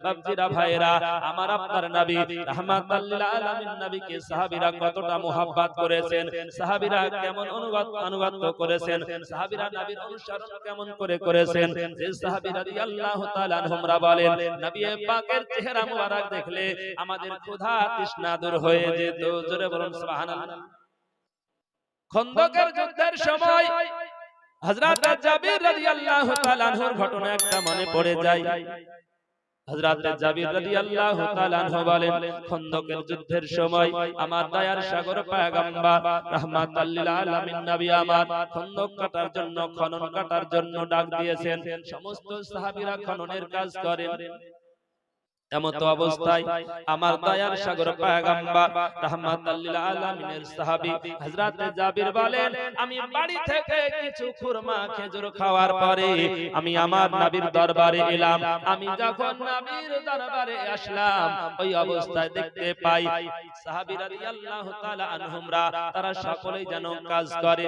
বাবজিরা ভাইরা আমার আপনার নবী রাহমাতাল আলামিন নবীকে সাহাবীরা কতটা মোহাব্বত করেছেন সাহাবীরা কেমন অনুগত আনুগত্য করেছেন সাহাবীরা নবীর অনুসরণ কেমন করে করেছেন যে সাহাবী রাদিয়াল্লাহু তাআলা আনহুমরা বলেন নবী পাকের চেহারা মুবারক দেখলে আমাদের ক্ষুধা তৃষ্ণা দূর হয়ে যেত জোরে বলুন সুবহানাল্লাহ। খন্দকের যুদ্ধের সময় হযরত জাবির রাদিয়াল্লাহু তাআলা আনহুর ঘটনা একটা মনে পড়ে যায়। যুদ্ধের সময় আমার দয়ার সাগর খন্দক কাটার জন্য, খনন কাটার জন্য ডাক দিয়েছেন। সমস্ত সাহাবীরা খননের কাজ করেন। এমত অবস্থায় আমার দয়ার সাগর পয়গম্বর রাহমাতাল লিল আলামিনের সাহাবী হযরত জাবির বলেন আমি বাড়ি থেকে কিছু খুরমা খেজুর খাওয়ার পরে আমি আমার নবীর দরবারে এলাম। আমি যখন নবীর দরবারে আসলাম ওই অবস্থায় দেখতে পাই সাহাবী রাদিয়াল্লাহু তাআলা আনহুমরা তারা সকলেই যেন কাজ করে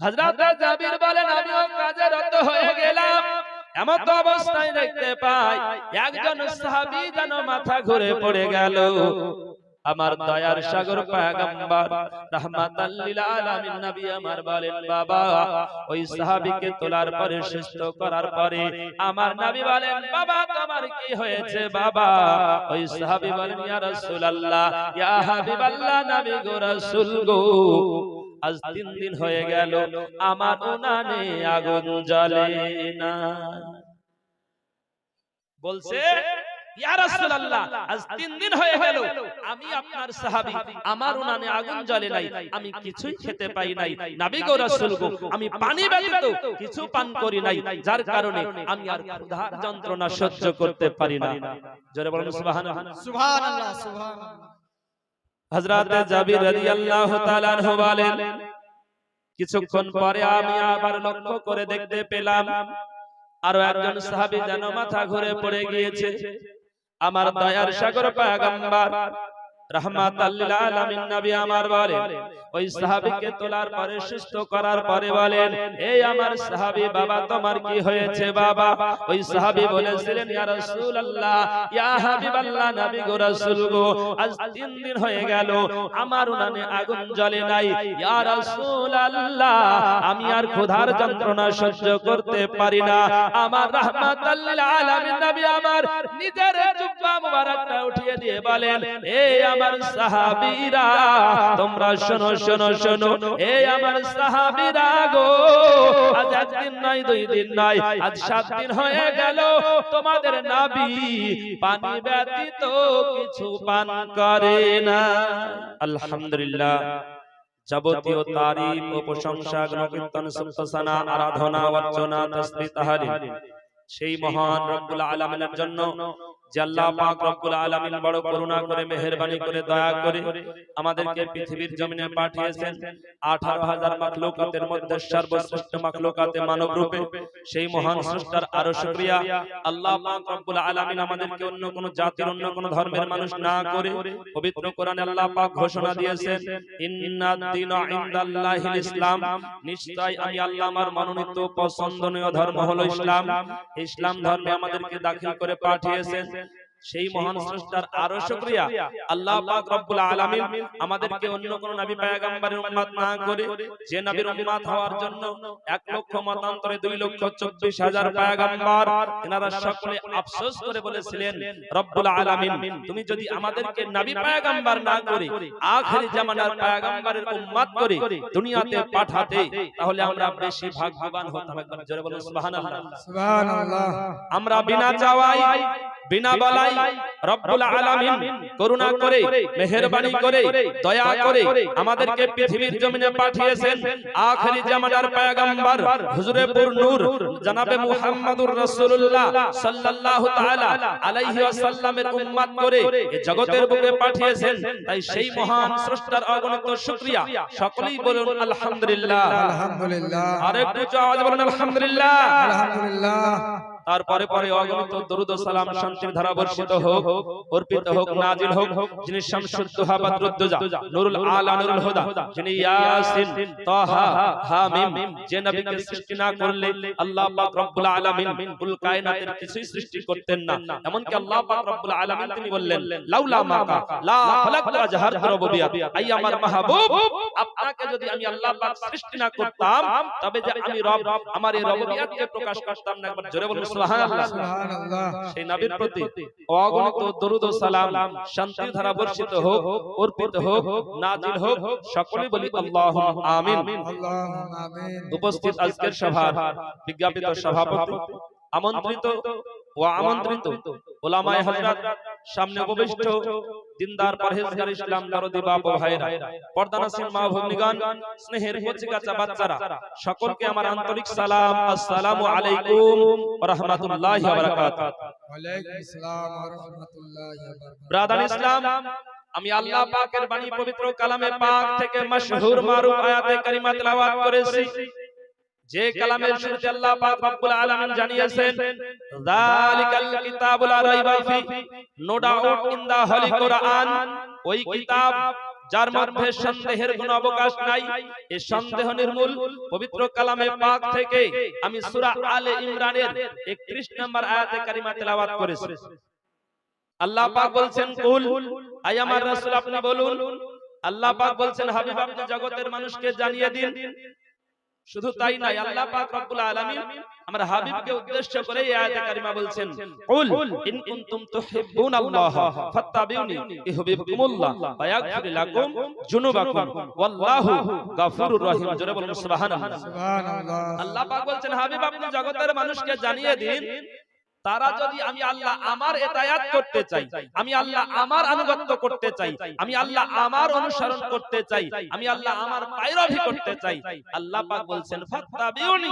হযরত জাবির বলেন আমিও কাজে রত হয়ে গেলাম। এমন তো অবস্থায় দেখতে পাই একজন সাহাবী যেন মাথা ঘুরে পড়ে গেল। আমার দয়ার সাগর পয়গম্বর রাহমাতাল লিল আলামিন নবী আমার বলেন বাবা ওই সাহাবীকে তোলার পরে সুস্থ করার পরে আমার নবী বলেন বাবা তোমার কি হয়েছে বাবা? ওই সাহাবী বলেন ইয়া রাসূলুল্লাহ ইয়া হাবিবাল্লাহ নবী গো। রাসূল গো। আজ তিন দিন হয়ে গেল আমার উনানে আগুন জ্বলে না। বলছে আজ তিন দিন হয়ে গেল আমি আপনার সাহাবী আমার উনানে আগুন জ্বলে নাই আমি কিছুই খেতে পাই নাই নবী গো রাসূল গো আমি পানি ব্যতীত কিছু পান করি নাই যার কারণে আমি আর ক্ষুধার যন্ত্রণা সহ্য করতে পারি না জোরে বলুন সুবহানাল্লাহ। সুবহানাল্লাহ সুবহানাল্লাহ। হযরত জাবির রাদিয়াল্লাহু তাআলা আনহু বলেন কিছুক্ষণ পরে আমি আবার লক্ষ্য করে দেখতে পেলাম আরও একজন সাহাবী যেন মাথা ঘুরে পড়ে গিয়েছে। আমার দয়ার সাগর পয়গম্বর আমার উনানে আগুন জ্বলে নাই। আমি আর ক্ষুধার যন্ত্রণা সহ্য করতে পারি না। আমার রাহমাতাল লিল আলামিন নবী আমার নিজের উঠিয়ে দিয়ে বলেন এই আমার তোমরা শোনো শোনো শোনো আমার গো, আজ একদিন নয় দুই দিন নয় আজ সাত দিন হয়ে গেল, তোমাদের নবী পানি ব্যতীত কিছু পান করে না। আলহামদুলিল্লাহ, যাবতীয় তারিফ ও প্রশংসা, গুণকীর্তন, সুপ্তসানা, আরাধনা, অর্চনা, তসবিহ তাহলিল সেই মহান রব্বুল আলামিনের জন্য পাক রব্বুল আলামিন বড় করুণা করে মেহেরবানি করে দয়া করে আমাদেরকে পৃথিবীর জমিনে পাঠিয়েছেন। 18000 মাখলুকাতের মধ্যে সর্বশ্রেষ্ঠ মাখলুকাতে মানব রূপে সেই মহান স্রষ্টার আরও শুকরিয়া। আল্লাহ পাক রব্বুল আলামিন আমাদেরকে অন্য কোন জাতির অন্য কোন ধর্মের মানুষ না করে পবিত্র কোরআনে আল্লাহ পাক ঘোষণা দিয়েছেন ইন্নাদ দীনা ইনদাল্লাহিল ইসলাম। নিশ্চয় আমি আল্লাহ আমার মনোনীত পছন্দনীয় ধর্ম হলো ইসলাম ইসলাম। ধর্মে আমাদেরকে দাখিল করে পাঠিয়েছেন সেই মহান স্রষ্টার আরও শুকরিয়া আল্লাহ পাক রব্বুল আলামিন আমাদেরকে অন্য কোন নবী পয়গম্বরের উম্মত না করে যে নবীর উম্মত হওয়ার জন্য এক লক্ষ মতান্তরে দুই লক্ষ চব্বিশ হাজার পয়গম্বর এনারা সকলে আফসোস করে বলেছিলেন রব্বুল আলামিন তুমি যদি আমাদেরকে নবী পয়গম্বর না করে আখেরি জামানার পয়গম্বরের উম্মত করে দুনিয়াতে পাঠাতে তাহলে আমরা বেশি ভাগ্যবান হতাম। একবার জোরে বলুন সুবহানাল্লাহ। সুবহানাল্লাহ। আমরা বিনা চাওয়াই বিনা বলাই রব্বুল আলামিন করুণা করে মেহেরবানি করে দয়া করে আমাদেরকে পৃথিবীর জমিনে পাঠিয়েছেন আখেরি জামানার পয়গম্বর হুজুরে পুর নূর জনাবে মুহাম্মদুর রাসূলুল্লাহ সাল্লাল্লাহু তাআলা আলাইহি ওয়াসাল্লামের উম্মত করে এই জগতের বুকে পাঠিয়েছেন তাই সেই মহান স্রষ্টার অগণিত শুকরিয়া। সকলেই বলুন আলহামদুলিল্লাহ। আলহামদুলিল্লাহ। আরেকটু আওয়াজ বলুন আলহামদুলিল্লাহ। আলহামদুলিল্লাহ। তারপরে পরে অগণিত দরুদ সালাম শান্তির ধারা বর্ষিত হোক অর্পিত হোক নাজিল হোক যিনি শামসুদ্দোহা বাদরুদ্দোজা নুরুল আলা নুরুল হুদা যিনি ইয়াসিন তাহা হামিম যে নবীকে সৃষ্টি না করলে আল্লাহ পাক রব্বুল আলামিন কুল কায়নাতের কিছুই সৃষ্টি করতেন না। এমনকি আল্লাহ পাক রব্বুল আলামিন তিনি বললেন লাউলা মাকা লা খালাকতু রুবুবিয়াত আই আমার মাহবুব আপনাকে যদি আমি আল্লাহ পাক সৃষ্টি না করতাম তবে যে আমি রব আমার এই রবুবিয়াতকে প্রকাশ করতাম না একবার জোরে বলুন সুবহানাল্লাহ। সেই নবীর প্রতি অগণিত দরুদ ও সালাম শান্তি ধারা বর্ষিত হোক অর্পিত হোক নাজিল হোক সকলে বলি আমিন। উপস্থিত আজকের সভার বিজ্ঞাপিত সভাপতি আমন্ত্রিত ও আমন্ত্রিত ওলামায়ে হযরত সামনে উপবিষ্ট দিনদার পরহেজগার ইসলাম দরদি বাপ ভাইরা পর্দানাসীন মা ভগ্নিগণ স্নেহের কচিকাচা বাচ্চারা সকলকে আমার আন্তরিক সালাম আসসালামু আলাইকুম ওয়া রাহমাতুল্লাহি ওয়া বারাকাতুহু ওয়ালাইকুম আসসালাম ওয়া রাহমাতুল্লাহি ওয়া বারাকাতুহু। ব্রাদার ইসলাম আমি আল্লাহ পাকের বাণী পবিত্র কালামে পাক থেকে মাশহুর মারুফ আয়াতে কারিমা তেলাওয়াত করেছি। যে কালামের শুরুতে আল্লাহ পাক রব্বুল আলামিন জানিয়েছেন যালিকাল কিতাবুল রাইবা ফি no doubt in the holy Quran ওই কিতাব যার মধ্যে সন্দেহের কোনো অবকাশ নাই এই সন্দেহ নির্মূল পবিত্র কালামে পাক থেকে আমি সূরা আলে ইমরানের 31 নম্বর আয়াতে কারিমা তেলাওয়াত করেছি। আল্লাহ পাক বলছেন কুল আই আমার রাসূল আপনি বলুন। আল্লাহ পাক বলছেন হাবিব আপনি জগতের মানুষকে জানিয়ে দিন। শুধু তাই নাই আল্লাহ পাক রব্বুল আলামিন আমার হাবিবকে উদ্দেশ্য করে এই আয়াতে কারিমা বলছেন কুল ইন কুনতুম তুহিব্বুনাল্লাহ ফাত্তাবিউনি ইউহিব্বুকুমুল্লাহ ওয়া ইয়াগফির লাকুম যুনুবাকুম ওয়াল্লাহু গাফুরুর রহিম। জোরে বলুন সুবহানাল্লাহ। সুবহানাল্লাহ। আল্লাহ পাক বলছেন হাবিব আপনি জগতের মানুষকে জানিয়ে দিন তারা যদি আমি আল্লাহ আমার এতায়াত করতে চাই আমি আল্লাহ আমার আনুগত্য করতে চাই আমি আল্লাহ আমার অনুসরণ করতে চাই আমি আল্লাহ আমার পায়রভি করতে চাই আল্লাহ পাক বলছেন ফাত্তাবিউনি।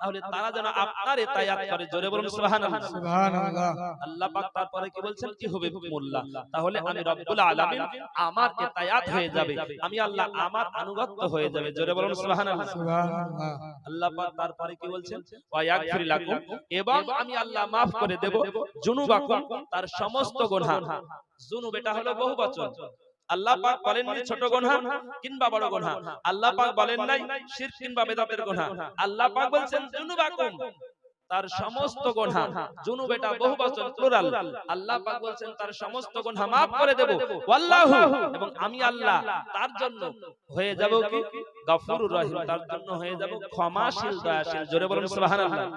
তাহলে তারা যেন আপনার এতায়াত করে জোরে বলুন সুবহানাল্লাহ। সুবহানাল্লাহ। আল্লাহ পাক তারপরে কি বলছেন? কি হবে মোল্লা? তাহলে আমি রব্বুল আলামিন আমার এতায়াত হয়ে যাবে আমি আল্লাহ আমার আনুগত্য হয়ে যাবে জোরে বলুন সুবহানাল্লাহ। সুবহানাল্লাহ। আল্লাহ পাক তারপরে কি বলছেন? ওয়া ইয়াগফির লাকুম। এবং আমি আল্লাহ maaf করে দেব, জুনুবাকুম তার সমস্ত গুনাহ। জুনুব, এটা হলো বহুবচন আল্লাহ পাক বলেননি ছোট গুনাহ কিংবা বড় গুনাহ। আল্লাহ পাক বলেন নাই শিরক কিংবা বেদাতের গুনাহ। আল্লাহ পাক বলছেন, জুনুবাকুম তার সমস্ত গুনাহ। জুনুব, এটা বহুবচন প্লুরাল। আল্লাহ পাক বলছেন, তার সমস্ত গুনাহ maaf করে দেব। ওয়াল্লাহু। এবং আমি আল্লাহ, তার জন্য হয়ে যাব কি? গফুরুর রহিম, তার জন্য হয়ে যাব ক্ষমাশীল, দয়াশীল। জোরে বলুন সুবহানাল্লাহ।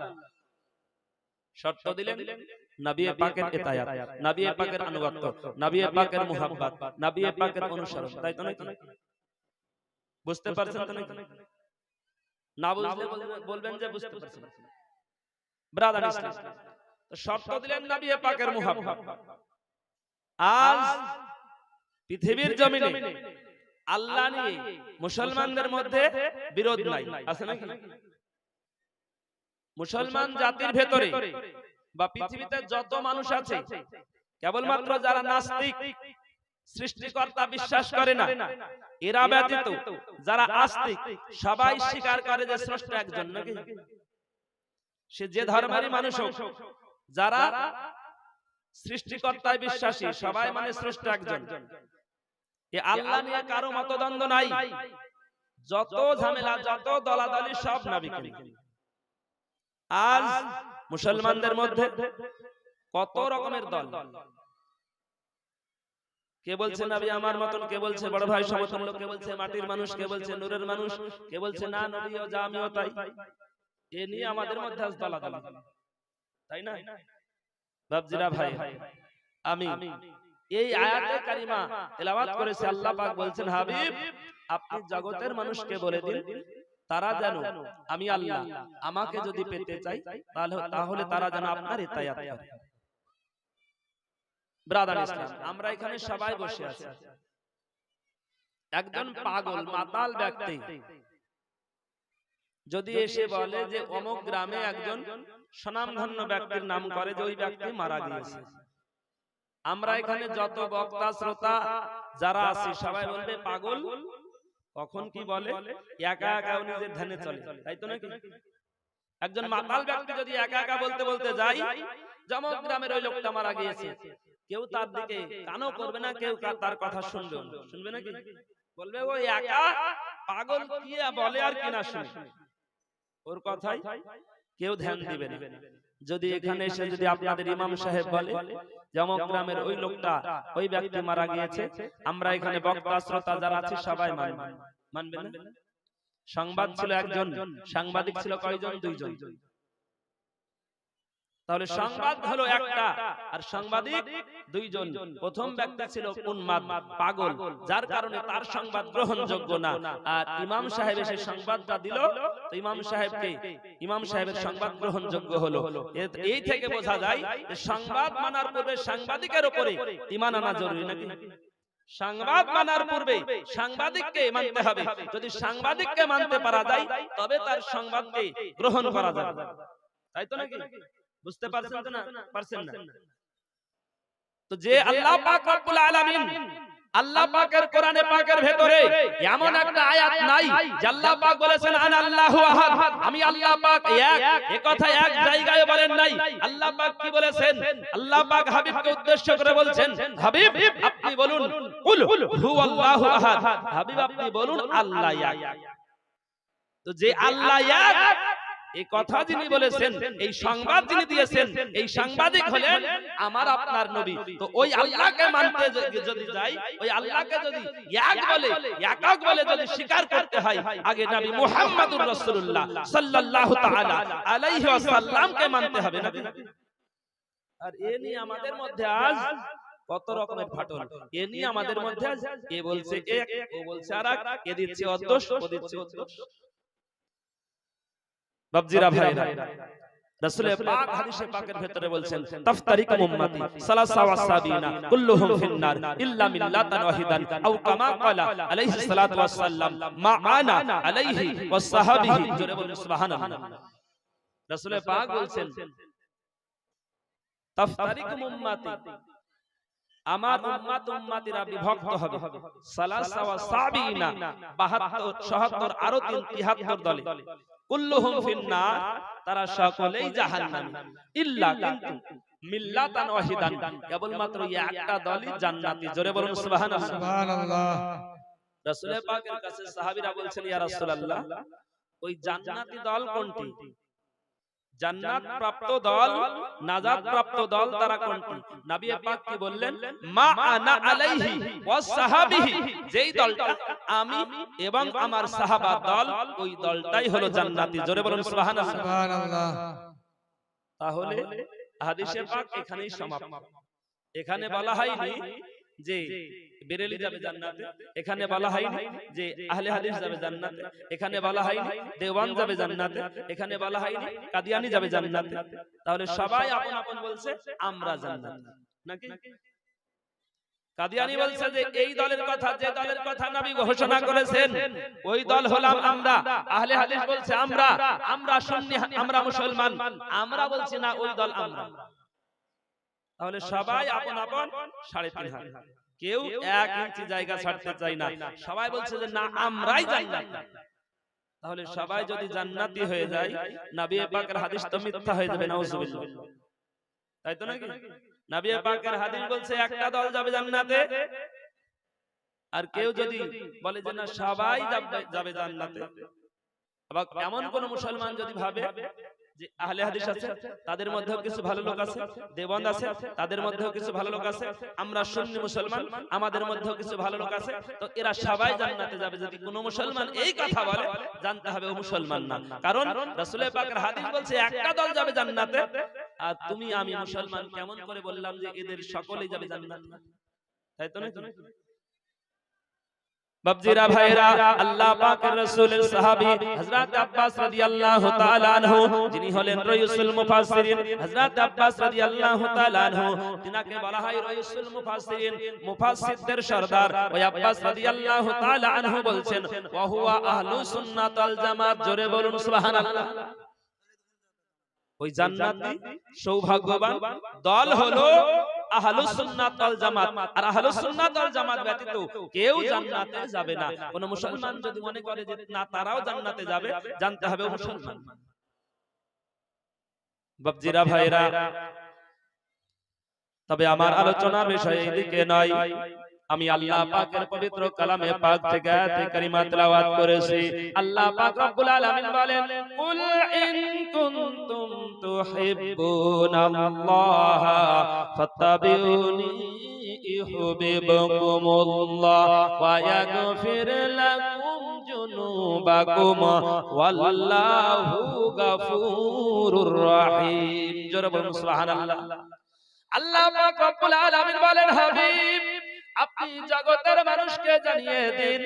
শর্ত দিলেন নবী পাকের এতায়াত পাকের আনুগত্য পাকের মুহাব্বত পাকের অনুসরণ তাই তো নাকি? বুঝতে পারছেন তো নাকি? না বুঝলে বলবেন- যে বুঝতে পারছেন। ব্রাদার ইসলাম শর্ত দিলেন পাকের মুহাব্বত। আজ পৃথিবীর জমিনে আল্লাহ নিয়ে মুসলমানদের মধ্যে বিরোধ নাই। আছে নাকি? মুসলমান জাতির ভেতরে বা পৃথিবীতে যত মানুষ আছে কেবলমাত্র যারা নাস্তিক সৃষ্টিকর্তা বিশ্বাস করে না এরা ব্যতীত যারা আস্তিক সবাই স্বীকার করে যে স্রষ্টা একজন নাকি? সে যে ধর্মেরই মানুষ হোক যারা সৃষ্টিকর্তায় বিশ্বাসী সবাই মানে স্রষ্টা একজন। এ আল্লাহ নিয়ে কারও মতদ্বন্দ্ব নাই। যত ঝামেলা যত দলাদলি সব নাবিক। আজ মুসলমানদের মধ্যে কত রকমের দল? কে বলছে নবী আমার মতন? কে বলছে বড় ভাই সমতুল্য কে বলছে মাটির মানুষ? কে বলছে নূরের মানুষ? কে বলছে না নবীও যা আমিও তাই? এ নিয়ে আমাদের মধ্যে আজ দলাদলি। তাই না? বাবজিরা ভাই আমি এই আয়াতে কারিমা তেলাওয়াত করেছে আল্লাহ পাক বলছেন হাবিব আপনি জগতের মানুষকে বলে দিন। তারা যেন আমি আল্লাহ আমাকে যদি পেতে চাই তাহলে তাহলে তারা যেন আপনার ইতায়াত করে। ব্রাদার ইসলাম আমরা এখানে সবাই বসে আছি। একজন পাগল মাতাল ব্যক্তি। যদি এসে বলে যে অমুক গ্রামে একজন স্বনামধন্য ব্যক্তির নাম করে যে ওই ব্যক্তি মারা গিয়েছে। আমরা এখানে যত বক্তা শ্রোতা যারা আছি সবাই বলবে পাগল। কখন কি বলে? একা একা নিজের ধ্যানে চলে তাই তো নাকি? একজন মাতাল ব্যক্তি যদি একা একা বলতে বলতে যায় যেমন গ্রামের ওই লোকটা মারা গিয়েছে। কেউ তার দিকে কানও করবে না কেউ তার কথা শুনবে শুনবে নাকি? বলবে ওই একা? পাগল কি বলে আর কি না শুনে? ওর কথাই কেউ ধ্যান দিবে না। যদি এখানে এসে যদি আপনাদের ইমাম সাহেব বলে যেমন গ্রামের ওই লোকটা ওই ব্যক্তি মারা গিয়েছে। আমরা এখানে বক্তা শ্রোতা যারা আছে সবাই মানব। মানবেন না? সংবাদ ছিল একজন সাংবাদিক ছিল কয়জন? দুইজন। তাহলে সংবাদ হলো একটা। আর সাংবাদিক দুইজন। প্রথম ব্যক্তি ছিল উন্মাদ পাগল। যার কারণে তার সংবাদ গ্রহণযোগ্য না। আর ইমাম সাহেব এসে সংবাদটা দিল। তো ইমাম সাহেবকে ইমাম সাহেবের সংবাদ গ্রহণযোগ্য হলো। এই থেকে বোঝা যায় যে সংবাদ মানার পূর্বে সাংবাদিকের উপরে ইমান আনা জরুরি নাকি? সংবাদ মানার পূর্বে সাংবাদিককে মানতে হবে। যদি সাংবাদিককে মানতে পারা যায় তবে তার সংবাদকে গ্রহণ করা যাবে তাই তো নাকি বুঝতে পারছেন তো না? পারছেন না? তো যে আল্লাহ পাক রব্বুল আলামিন আল্লাহ পাকের কোরআনে পাকের ভেতরে এমন একটা আয়াত নাই যে আল্লাহ পাক বলেছেন আনা আল্লাহু আহাদ। আমি আল্লাহ পাক এক এ কথা এক জায়গায় বলেন নাই। আল্লাহ পাক কি বলেছেন? আল্লাহ পাক হাবিবকে উদ্দেশ্য করে বলছেন হাবিব আপনি বলুন কুল হুয়াল্লাহু আহাদ। হাবিব আপনি বলুন আল্লাহ এক। তো যে আল্লাহ এক এই কথা যিনি বলেছেন এই সংবাদ যিনি দিয়েছেন এই সাংবাদিক হলেন আমার আপনার নবী। তো ওই আল্লাহকে মানতে যদি যাই ওই আল্লাহকে যদি এক বলে একক বলে যদি স্বীকার করতে হয় আগে নবী মুহাম্মদুর রাসূলুল্লাহ সাল্লাল্লাহু তাআলা আলাইহি ওয়াসাল্লামকে মানতে হবে না আর এ নিয়ে আমাদের মধ্যে আজ কত রকমের ফাটল। এ নিয়ে আমাদের মধ্যে আজ এ বলছে এক ও বলছে আরেক এ দিচ্ছে অদ্দোষ ও দিচ্ছে অদ্দোষ বাবজিরা ভাইরা রাসূল পাক হাদিসে পাকের ভিতরে বলছেন তাফতারিকুম উম্মতি সালাসা ওয়া সাবিনা কুল্লুহুম ফিন্নার ইল্লা মিল্লাতান ওয়াহিদান আও কামা ক্বালা আলাইহিস সালাতু ওয়াস সালাম মা আনা আলাইহি ওয়াস সাহাবিহি জোরে বলুন সুবহানাল্লাহ. রাসূল পাক বলছেন তাফতারিকুম উম্মতি আমার উম্মাত উম্মাতিরা বিভক্ত হবে। সালাসা ওয়া সাবিনা 72 77 আরও 73 দলে। কুল্লুহুম ফিন্নার তারা সকলেই জাহান্নামী। ইল্লা কিন্তু মিল্লাতান ওয়াহিদান। কেবলমাত্র এই একটা দলই জান্নাতি। জোরে বলুন সুবহানাল্লাহ। সুবহানাল্লাহ। রাসূল পাকের কাছে সাহাবীরা বলছেন ইয়া রাসূলুল্লাহ ওই জান্নাতি দল কোনটি? জান্নাত প্রাপ্ত দল নাজাত প্রাপ্ত দল তারা কোনটি? নবী পাক কি বললেন? মা আনা আলাইহি ওয়াস সাহাবিহি। যেই দলটা আমি এবং আমার সাহাবা দল ওই দলটাই হলো জান্নাতি। জোরে বলুন সুবহানাল্লাহ। সুবহানাল্লাহ। তাহলে হাদিসে পাক এখানেই সমাপ্ত। এখানে বলা হয়নি যে বেরেলি যাবে জান্নাতে এখানে বলা হয়নি যে আহলে হাদিস যাবে জান্নাতে এখানে বলা হয়নি দেওয়ান যাবে জান্নাতে এখানে বলা হয়নি কাদিয়ানি যাবে জান্নাতে। তাহলে সবাই আপন আপন বলছে আমরা জান্নাতে। নাকি? কাদিয়ানি বলছে যে এই দলের কথা যে দলের কথা নবী ঘোষণা করেছেন ওই দল হলাম আমরা। আহলে হাদিস বলছে আমরা আমরা সুন্নি আমরা মুসলমান আমরা বলছি না ওই দল আমরা। তাহলে সবাই আপন আপন সাড়ে তিন হাত। কেউ এক ইঞ্চি জায়গা ছাড়তে চাই না। সবাই বলছে যে না আমরাই জান্নাত তাহলে সবাই যদি জান্নাতি হয়ে যায় নবী পাকের হাদিস তো মিথ্যা হয়ে যাবে নাউজুবিল্লাহ। তাই তো নাকি? নবী পাকের হাদিস বলছে একটা দল যাবে জান্নাতে। আর কেউ যদি বলে যে না সবাই যাবে- যাবে জান্নাতে। আবার এমন কোন মুসলমান যদি ভাবে যে আহলে হাদিস আছে তাদের মধ্যেও কিছু ভালো লোক আছে দেওবন্দ আছে তাদের মধ্যেও কিছু ভালো লোক আছে আমরা সুন্নি মুসলমান আমাদের মধ্যেও কিছু ভালো লোক আছে তো এরা সবাই জান্নাতে যাবে যদি কোনো মুসলমান এই কথা বলে জানতে হবে ও মুসলমান না। কারণ রাসূলের পাকের হাদিস বলছে একটা দল যাবে জান্নাতে। আর তুমি আমি মুসলমান কেমন করে বললাম যে এদের সকলেই যাবে জান্নাতে? তাই তো নাকি? বাবজিরা ভাইরা আল্লাহ পাকের রাসূলের সাহাবী হযরত আব্বাস রাদিয়াল্লাহু তাআলা আনহু যিনি হলেন রাইসুল মুফাসসিরিন হযরত আব্বাস রাদিয়াল্লাহু তাআলা আনহু তিনাকে বলা হয় রাইসুল মুফাসসিরিন মুফাসসিরদের সরদার ওই আব্বাস রাদিয়াল্লাহু তাআলা আনহু বলছেন ওয়া হুয়া আহলু সুন্নাত ওয়াল জামাত জোরে বলুন সুবহানাল্লাহ। ওই জান্নাতি সৌভাগ্যবান দল হলো আহলুস সুন্নাত ওয়াল জামাত। আর আহলুস সুন্নাত ওয়াল জামাত ব্যতীত কেউ জান্নাতে যাবে না। কোন মুসলমান যদি মনে করে যে না তারাও জান্নাতে যাবে জানতে হবে মুসলমান। ভাইরা তবে আমার আলোচনার বিষয় এদিকে নয়। আমি আল্লাহ পাকের পবিত্র কালামে পাক থেকে আয়াতে কারিমা তেলাওয়াত করেছি। আল্লাহ পাক রব্বুল আলামিন বলেন কুল ইন কুনতুম তুহিব্বুনাল্লাহ ফাত্তাবিউনি ইউহিব্বুকুমুল্লাহ ওয়া ইয়াগফির লাকুম যুনুবাকুম ওয়াল্লাহু গাফুরুর রহিম জোরে বলুন সুবহানাল্লাহ আল্লাহ পাক রব্বুল আলামিন বলেন হাবিব আপনি জগতের মানুষকে জানিয়ে দিন।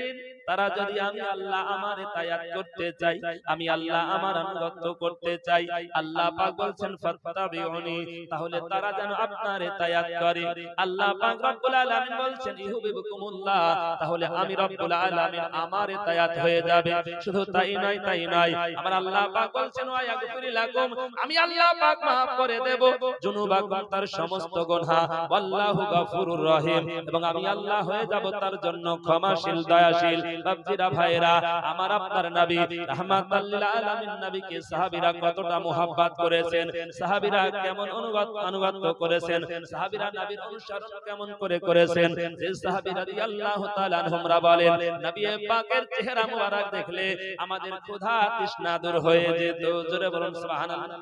তারা যদি আমি আল্লাহ আমার তায়াত করতে চাই আমি আল্লাহ আমার আনুগত্য করতে চাই আল্লাহ পাক বলছেন ফাত্তাবিউনি তাহলে তারা যেন আপনার তায়াত করে। আল্লাহ পাক রব্বুল আলামিন বলছেন ইহুবিবুকুমুল্লাহ তাহলে আমি রব্বুল আলামিন আমার তায়াত হয়ে যাবে। শুধু তাই নয় তাই নয় আমার আল্লাহ পাক বলছেন ওয়া ইয়াগফির লাকুম আমি আল্লাহ পাক maaf করে দেব। জুনুবাকুম তার সমস্ত গুনাহ। আল্লাহু গাফুরুর রহিম এবং আমি আল্লাহ হয়ে যাব তার জন্য ক্ষমাশীল দয়াশীল বাবজিরা ভাইরা আমার আপনার নবী রাহমাতাল আলামিন নবীকে সাহাবীরা কতটা মোহাব্বত করেছেন সাহাবীরা কেমন অনুগত আনুগত্য করেছেন সাহাবীরা নবীর অনুসরণ কেমন করে করেছেন যে সাহাবী রাদিয়াল্লাহু তাআলা আনহুমরা বলেন নবী পাকের চেহারা মুবারক দেখলে আমাদের ক্ষুধা তৃষ্ণা দূর হয়ে যেত জোরে বলুন সুবহানাল্লাহ।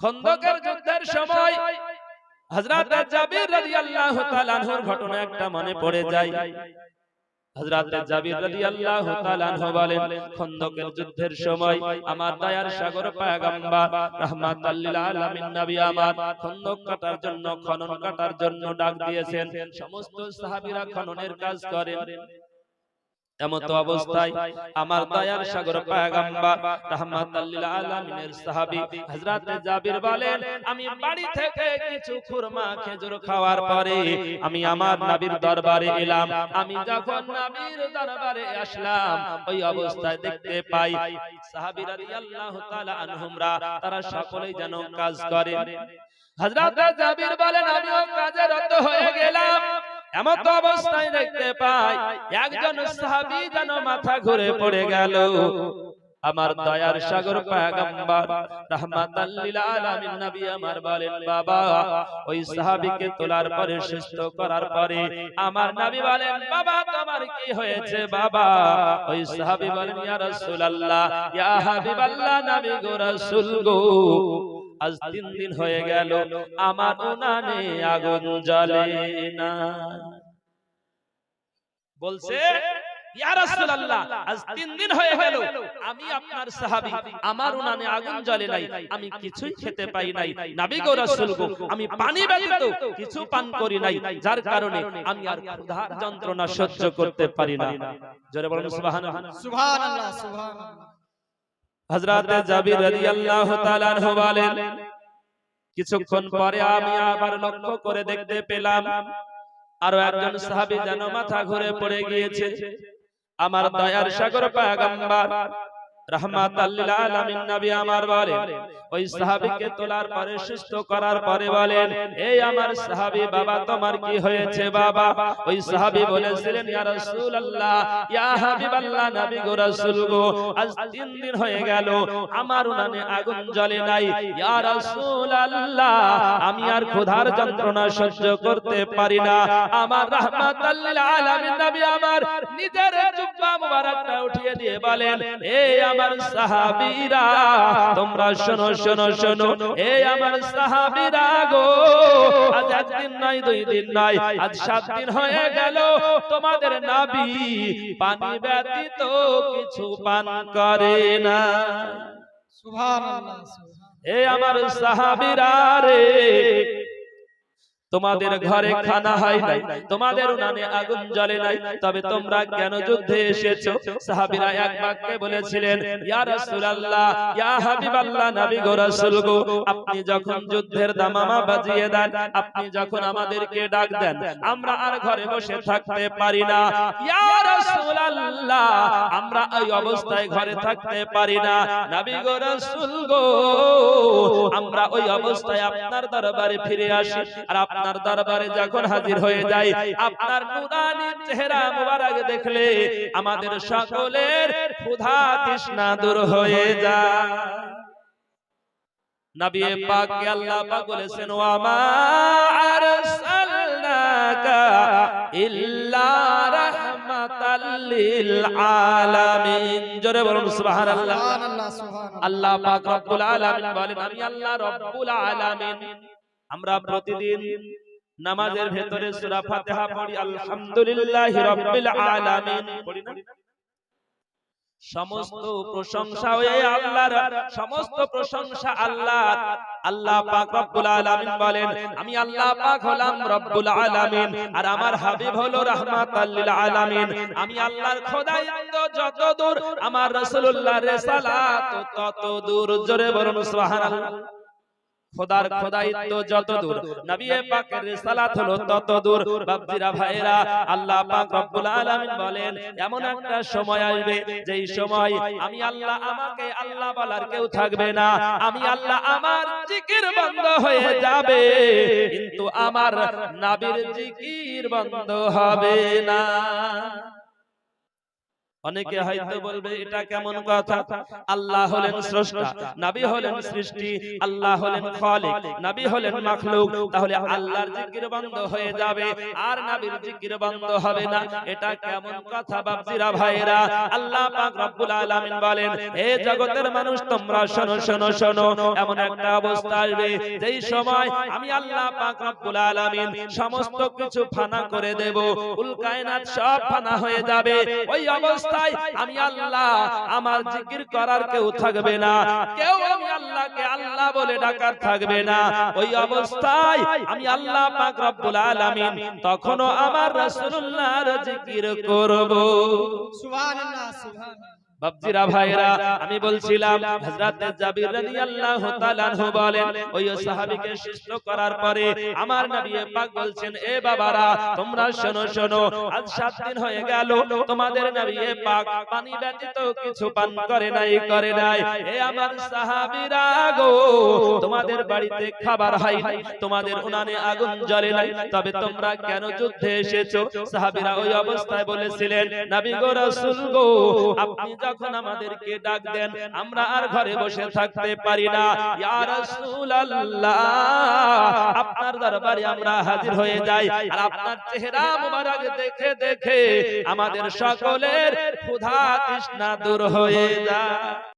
খন্দকের যুদ্ধের সময় হযরত জাবির রাদিয়াল্লাহু তাআলা আনহুর ঘটনা একটা মনে পড়ে যায়। যুদ্ধের সময় আমার দয়ার সাগর খন্দক কাটার জন্য, খনন কাটার জন্য ডাক দিয়েছেন। সমস্ত সাহাবীরা খননের কাজ করেন। এমত অবস্থায় আমার দয়ার সাগর পয়গম্বর রাহমাতাল লিল আলামিনের সাহাবী হযরত জাবির বলেন আমি বাড়ি থেকে কিছু খুরমা খেজুর খাওয়ার পরে আমি আমার নবীর দরবারে এলাম। আমি যখন নবীর দরবারে আসলাম ওই অবস্থায় দেখতে পাই সাহাবী রাদিয়াল্লাহু তাআলা আনহুমরা তারা সকলেই যেন কাজ করে হযরত জাবির বলেন আমিও কাজে রত হয়ে গেলাম। এমন তো অবস্থায় দেখতে পাই, একজন সাহাবী যেন মাথা ঘুরে পড়ে গেল। আমার দয়ার সাগর পয়গম্বর, রাহমাতাল লিল আলামিন নবী আমার বলেন, বাবা, ওই সাহাবীকে তোলার পরে সুস্থ করার পরে আমার নবী বলেন, বাবা, তোমার কি হয়েছে, বাবা? ওই সাহাবী বলেন, ইয়া রাসূলুল্লাহ, ইয়া হাবিবাল্লাহ, নবী গো রাসূল গো। আজ তিন দিন হয়ে গেল আমার উনানে আগুন জ্বলে না। বলছে আজ তিন দিন হয়ে গেল আমি আপনার সাহাবী আমার উনানে আগুন জ্বলে নাই আমি কিছুই খেতে পাই নাই নবী গো রাসূল গো আমি পানি ব্যতীত কিছু পান করি নাই যার কারণে আমি আর ক্ষুধার যন্ত্রণা সহ্য করতে পারি না। জোরে বলুন সুবহানাল্লাহ। সুবহানাল্লাহ সুবহানাল্লাহ। হযরত জাবির রাদিয়াল্লাহু তাআলা আনহু বলেন কিছুক্ষণ পরে আমি আবার লক্ষ্য করে দেখতে পেলাম আরও একজন সাহাবী যেন মাথা ঘুরে পড়ে গিয়েছে। আমার দয়ার সাগর পয়গম্বর আমার উনানে আগুন জ্বলে নাই। আমি আর ক্ষুধার যন্ত্রণা সহ্য করতে পারি না। আমার রাহমাতাল লিল আলামিন নবী আমার নিজের উঠিয়ে দিয়ে বলেন এই আমার সাহাবীরা তোমরা শোনো শোনো শোনো এই আমার সাহাবীরা গো আজ একদিন নয় দুই দিন নয় আজ সাত দিন হয়ে গেল তোমাদের নবী পানি ব্যতীত কিছু পান করে না। সুবহানাল্লাহ। এ আমার সাহাবীরা রে তোমাদের ঘরে খানা হয় নাই তোমাদের উনানে আগুন জ্বলে নাই তবে তোমরা কেন যুদ্ধে এসেছ? সাহাবীরা এক বাক্যে বলেছিলেন ইয়া রাসূলুল্লাহ ইয়া হাবিবাল্লাহ নবী গো রাসূল গো আপনি যখন যুদ্ধের দামামা বাজিয়ে দেন আপনি যখন আমাদেরকে ডাক দেন আমরা আর ঘরে বসে থাকতে পারি না। ইয়া রাসূলুল্লাহ আমরা এই অবস্থায় ঘরে থাকতে পারি না। নবী গো রাসূল গো আমরা ওই অবস্থায় আপনার দরবারে ফিরে আসি আর আপনার দরবারে যখন হাজির হয়ে যাই আপনার নুরানি চেহারা মুবারক দেখলে আমাদের সকলের ক্ষুধা তৃষ্ণা দূর হয়ে যায়। নবী পাককে আল্লাহ পাক বলেছেন ওয়া মা আরসালনাকা ইল্লা রাহমাতাল লিল আলামিন। জোরে বলুন সুবহানাল্লাহ সুবহানাল্লাহ। আল্লাহ পাক রব্বুল আলামিন বলেন আমি আল্লাহ রব্বুল আলামিন আমরা প্রতিদিন নামাজের ভেতরে সূরা ফাতিহা পড়ি আলহামদুলিল্লাহি রাব্বিল আলামিন। পড়ি না? সমস্ত প্রশংসা ওই আল্লাহর সমস্ত প্রশংসা আল্লাহ আল্লাহ পাক রব্বুল আলামিন বলেন আমি আল্লাহ পাক হলাম রব্বুল আলামিন। আর আমার হাবিব হলো রাহমাতাল লিল আলামিন। আমি আল্লাহর খোদাইত্ব যত দূর। আমার রাসূলুল্লাহর রিসালাত তত দূর জোরে বলুন সুবহানাল্লাহ। খোদার খোদাইত্ব যত দূর নবী পাকের রিসালাত হলো তত দূর। বাপজিরা ভাইরা আল্লাহ পাক রব্বুল আলামিন বলেন এমন একটা সময় আসবে যেই সময় আমি আল্লাহ আমাকে আল্লাহ বলার কেউ থাকবে না। আমি আল্লাহ আমার জিকির বন্ধ হয়ে যাবে। কিন্তু আমার নবীর জিকির বন্ধ হবে না। অনেকে হয়তো বলবে এটা কেমন কথা? আল্লাহ হলেন স্রষ্টা নবী হলেন সৃষ্টি আল্লাহ হলেন খালিক নবী হলেন মাখলুক তাহলে আল্লাহর জিকির বন্ধ হয়ে যাবে আর নবীর জিকির বন্ধ হবে না এটা কেমন কথা বাপজিরা ভাইরা আল্লাহ পাক রব্বুল আলামিন বলেন হে জগতের মানুষ তোমরা শোনো শোনো শোনো এমন একটা অবস্থা আসবে যেই সময় আমি আল্লাহ পাক রব্বুল আলামিন সমস্ত কিছু ফানা করে দেব উল কায়নাত সব ফানা হয়ে যাবে ওই অবস্থায় আমি আল্লাহ আমার জিকির করার কেউ থাকবে না। কেউ আমি আল্লাহকে আল্লাহ বলে ডাকার থাকবে না। ওই অবস্থায় আমি আল্লাহ পাক রব্বুল আলামিন তখনও আমার রাসূলুল্লাহর জিকির করব। সুবহানাল্লাহ সুবহানাল্লাহ। ভাইরা আমি বলছিলাম হযরত জাবির রাদিয়াল্লাহু তাআলা আনহু বলেন ওই সাহাবীকে শিষ্ট করার পরে আমার নবী পাক বলছেন এ বাবারা তোমরা শোনো শোনো আজ সাত দিন হয়ে গেল তোমাদের নবী পাক পানি ব্যতীত কিছু পান করে নাই করে নাই এ আমার সাহাবীরা গো তোমাদের বাড়িতে খাবার হয় নাই তোমাদের উনানে আগুন জ্বলে নাই তবে তোমরা কেন যুদ্ধে এসেছ? সাহাবীরা ওই অবস্থায় বলেছিলেন নবী গো রাসূল গো আপনি যখন আমাদেরকে ডাক দেন আমরা আর ঘরে বসে থাকতে পারি না। ইয়া রাসূলুল্লাহ আপনার দরবারে আমরা হাজির হয়ে যাই। আর আপনার চেহারা মুবারক দেখে দেখে আমাদের সকলের ক্ষুধা তৃষ্ণা দূর হয়ে যায়।